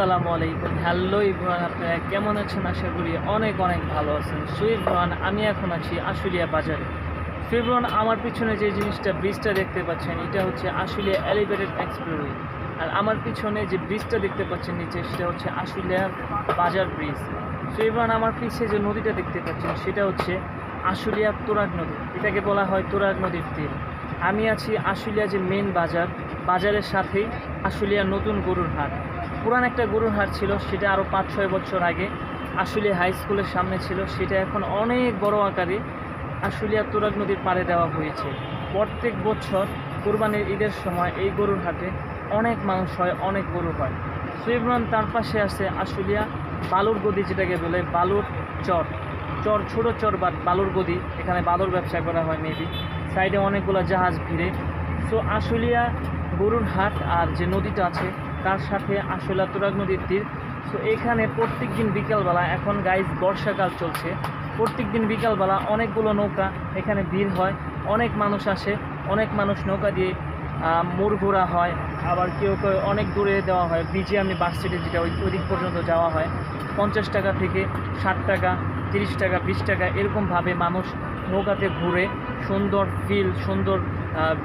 আসসালামু আলাইকুম। হ্যালো ইব্রান আপনারা কেমন আছেন? আশা করি অনেক অনেক ভালো আছেন। সুইব রহমান আমি এখন আছি আশুলিয়া বাজারে। সুইব্রন আমার পিছনে যে জিনিসটা ব্রিজটা দেখতে পাচ্ছেন, এটা হচ্ছে আশুলিয়া এলিভেটেড এক্সপ্লোরওয়ে আর আমার পিছনে যে ব্রিজটা দেখতে পাচ্ছেন নিচে, সেটা হচ্ছে আশুলিয়া বাজার ব্রিজ। সুইব্রন আমার পিছে যে নদীটা দেখতে পাচ্ছেন, সেটা হচ্ছে আশুলিয়া তোরাগ নদী। এটাকে বলা হয় তোরাগ নদীর তীর। আমি আছি আশুলিয়া যে মেন বাজার, বাজারের সাথেই আশুলিয়া নতুন গরুর হাট। পুরান একটা গরুর হাট ছিল, সেটা আরও পাঁচ, ছয় বছর আগে। আশুলিয়া হাই স্কুলের সামনে ছিল, সেটা এখন অনেক বড় আকারে আশুলিয়া তুরাগ নদীর পাড়ে দেওয়া হয়েছে। প্রত্যেক বছর কোরবানির ঈদের সময় এই গরুর হাটে অনেক মানুষ হয়, অনেক গরু হয়। সুইবরন তার পাশে আছে আশুলিয়া বালুর গদি, যেটাকে বলে বালুর চর। চর, ছোট চর বা বালুর গদি, এখানে বালুর ব্যবসা করা হয় মেবি সাইডে অনেকগুলো জাহাজ ভিড়ে। সো আশুলিয়া গরুর হাট আর যে নদীটা আছে তার সাথে আশুলিয়া তুরাগ নদীর তীর। সো এখানে প্রত্যেক দিন বিকালবেলা, এখন গাইজ বর্ষাকাল চলছে। প্রত্যেক দিন বিকালবেলা অনেকগুলো নৌকা এখানে ভিড় হয়। অনেক মানুষ আসে, অনেক মানুষ নৌকা দিয়ে মোড় ঘোরা হয়। আবার কেউ কেউ অনেক দূরে দেওয়া হয় বিজে আমি বাস সিটে যেটা ওই ওই দিক পর্যন্ত যাওয়া হয়। পঞ্চাশ টাকা থেকে ষাট টাকা, তিরিশ টাকা, বিশ টাকা, এরকমভাবে মানুষ নৌকাতে ঘুরে সুন্দর ফিল সুন্দর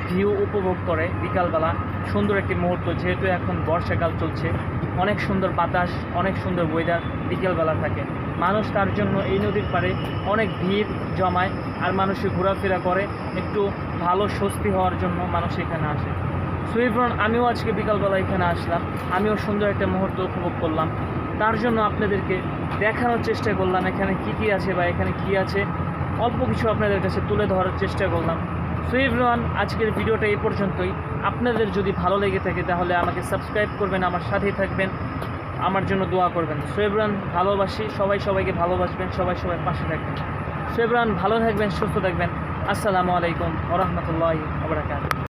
ভিউ উপভোগ করে বিকালবেলা। সুন্দর একটি মুহূর্ত, যেহেতু এখন বর্ষাকাল চলছে। অনেক সুন্দর বাতাস, অনেক সুন্দর ওয়েদার বিকেলবেলা থাকে। মানুষ তার জন্য এই নদীর পাড়ে অনেক ভিড় জমায় আর মানুষে ঘোরাফেরা করে। একটু ভালো স্বস্তি হওয়ার জন্য মানুষ এখানে আসে। সুইফরন, আমিও আজকে বিকালবেলা এখানে আসলাম। আমিও সুন্দর একটা মুহূর্ত উপভোগ করলাম। তার জন্য আপনাদেরকে দেখানোর চেষ্টা করলাম এখানে কি কি আছে বা এখানে কি আছে। অল্প কিছু আপনাদের কাছে তুলে ধরার চেষ্টা করলাম। সো এভরিওয়ান আজকের ভিডিওটা এই পর্যন্তই। আপনাদের যদি ভালো লেগে থাকে, তাহলে আমাকে সাবস্ক্রাইব করবেন, আমার সাথেই থাকবেন। আমার জন্য দোয়া করবেন। সো এভরিওয়ান ভালোবাসি। সবাই সবাইকে ভালোবাসবেন, সবাই সবাই পাশে থাকবেন। সো এভরিওয়ান ভালো থাকবেন, সুস্থ থাকবেন। আসসালামু আলাইকুম ওরহমতুল্লাহ আবরাকাত